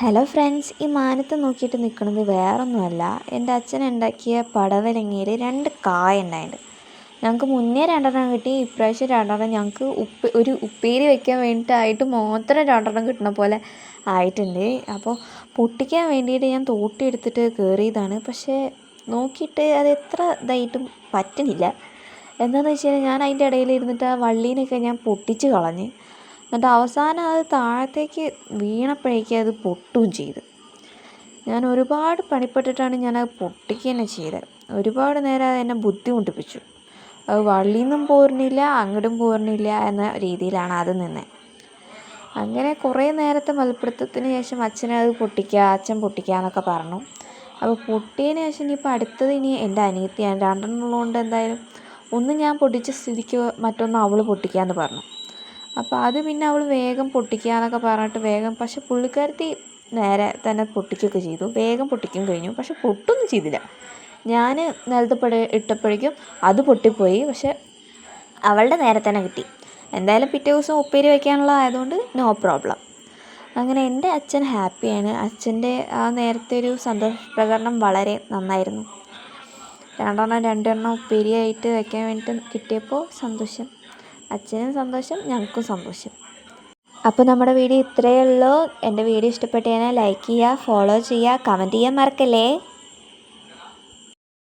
Hello friends ഈ മാനത്ത് നോക്കിയിട്ട് നിൽക്കുന്നത് വേറൊന്നുമല്ല. എന്റെ അച്ഛൻ ഉണ്ടാക്കിയ പടവലങ്ങയിൽ രണ്ട് കായ ഉണ്ടായിട്ടുണ്ട്. ഞങ്ങൾക്ക് മുന്നേ രണ്ടെണ്ണം കിട്ടി ഇപ്രാവശ്യം രണ്ടെണ്ണം ഞങ്ങൾക്ക് ഉപ്പ് ഒരു ഉപ്പേരി വെക്കാൻ വേണ്ടിയിട്ടായിട്ട് മാത്രം രണ്ടെണ്ണം കിട്ടുന്ന പോലെ ആയിട്ടുണ്ട്. അപ്പോൾ പൊട്ടിക്കാൻ വേണ്ടിയിട്ട് ഞാൻ തോട്ടി എടുത്തിട്ട് കയറിയതാണ്. പക്ഷേ നോക്കിയിട്ട് അത് എത്ര ഇതായിട്ടും പറ്റുന്നില്ല. എന്താണെന്ന് വെച്ച് കഴിഞ്ഞാൽ ഞാൻ അതിന്റെ ഇടയിൽ ഇരുന്നിട്ട് ആ വള്ളീനൊക്കെ ഞാൻ പൊട്ടിച്ച് കളഞ്ഞ്. എന്നിട്ട് അവസാനം അത് താഴത്തേക്ക് വീണപ്പോഴേക്കും അത് പൊട്ടുകയും ചെയ്തു. ഞാൻ ഒരുപാട് പണിപ്പെട്ടിട്ടാണ് ഞാനത് പൊട്ടിക്കുക തന്നെ ചെയ്തത്. ഒരുപാട് നേരം അത് എന്നെ ബുദ്ധിമുട്ടിപ്പിച്ചു. അത് വള്ളിയിൽ നിന്നും പോരുന്നില്ല അങ്ങോട്ടും പോരുന്നില്ല എന്ന രീതിയിലാണ് അത് നിന്നത് അങ്ങനെ കുറേ നേരത്തെ മൽപ്പിടുത്തത്തിന് ശേഷം അച്ഛനെ അത് പൊട്ടിക്കുക അച്ഛൻ പൊട്ടിക്കുക എന്നൊക്കെ പറഞ്ഞു. അപ്പോൾ പൊട്ടിയതിന് ശേഷം ഇനിയിപ്പോൾ അടുത്തത് ഇനി എന്റെ അനിയത്തിയാണ്. രണ്ടെണ്ണമുള്ളതുകൊണ്ട് എന്തായാലും ഒന്ന് ഞാൻ പൊട്ടിച്ച സ്ഥിതിക്ക് മറ്റൊന്ന് അവൾ പൊട്ടിക്കാമെന്ന് പറഞ്ഞു. അപ്പോൾ അത് പിന്നെ അവൾ വേഗം പൊട്ടിക്കുക എന്നൊക്കെ പറഞ്ഞിട്ട് വേഗം പക്ഷെ പുള്ളിക്കാരത്തി നേരെ തന്നെ പൊട്ടിക്കുകയൊക്കെ ചെയ്തു. വേഗം പൊട്ടിക്കും കഴിഞ്ഞു. പക്ഷെ പൊട്ടൊന്നും ചെയ്തില്ല. ഞാൻ നിലത്ത് പട ഇട്ടപ്പോഴേക്കും അത് പൊട്ടിപ്പോയി. പക്ഷെ അവളുടെ നേരെ തന്നെ കിട്ടി. എന്തായാലും പിറ്റേ ദിവസം ഉപ്പേരി വയ്ക്കാനുള്ളതായതുകൊണ്ട് നോ പ്രോബ്ലം അങ്ങനെ എന്റെ അച്ഛൻ ഹാപ്പിയാണ്. അച്ഛന്റെ ആ നേരത്തെ ഒരു സന്തോഷ പ്രകടനം വളരെ നന്നായിരുന്നു. രണ്ടെണ്ണം രണ്ടെണ്ണം ഉപ്പേരിയായിട്ട് വയ്ക്കാൻ വേണ്ടിയിട്ട് കിട്ടിയപ്പോൾ സന്തോഷം. അച്ഛനും സന്തോഷം ഞങ്ങൾക്കും സന്തോഷം. അപ്പോൾ നമ്മുടെ വീഡിയോ ഇത്രയേ ഉള്ളൂ. എന്റെ വീഡിയോ ഇഷ്ടപ്പെട്ടു കഴിഞ്ഞാൽ ലൈക്ക് ചെയ്യുക ഫോളോ ചെയ്യുക കമന്റ് ചെയ്യാൻ മറക്കല്ലേ?